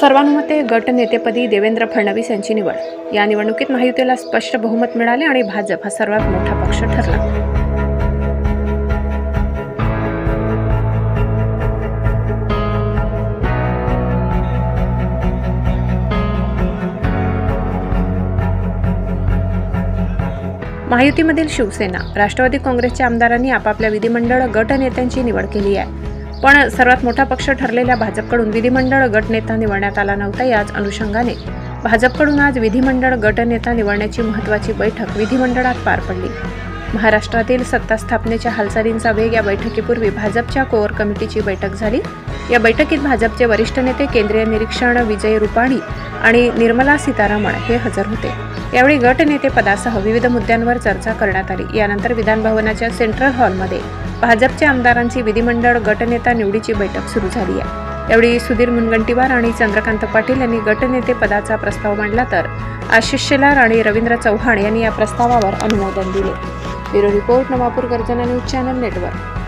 सर्वानुमते गटनेतेपदी देवेंद्र फडणवीस यांची निवड. या निवडणुकीत महायुतीला स्पष्ट बहुमत मिळाले आणि भाजप हा सर्वात मोठा पक्ष ठरला. महायुतीमधील शिवसेना राष्ट्रवादी काँग्रेसच्या आमदारांनी आपापल्या विधिमंडळ गटनेत्यांची निवड केली आहे. पण सर्वात मोठा पक्ष ठरलेल्या भाजपकडून विधिमंडळ गटनेता निवडण्यात आला नव्हता याच अनुषंगाने. भाजपकडून आज विधिमंडळ गटनेता निवडण्याची महत्त्वाची बैठक विधिमंडळात पार पडली. महाराष्ट्रातील सत्ता स्थापनेच्या हालचालींचा वेग या बैठकीपूर्वी भाजपच्या कोअर कमिटीची बैठक झाली. या बैठकीत भाजपचे वरिष्ठ नेते केंद्रीय निरीक्षण विजय रुपाणी आणि निर्मला सीतारामन हे हजर होते. यावेळी गटनेते पदासह विविध मुद्द्यांवर चर्चा करण्यात आली. यानंतर विधानभवनाच्या सेंट्रल हॉलमध्ये भाजपच्या आमदारांची विधिमंडळ गटनेता निवडीची बैठक सुरू झाली आहे. यावेळी सुधीर मुनगंटीवार आणि चंद्रकांत पाटील यांनी गटनेते पदाचा प्रस्ताव मांडला तर आशिष शेलार आणि रवींद्र चव्हाण यांनी या प्रस्तावावर अनुमोदन दिले. ब्युरो रिपोर्ट नवापूर गर्जना न्यूज चॅनल नेटवर्क.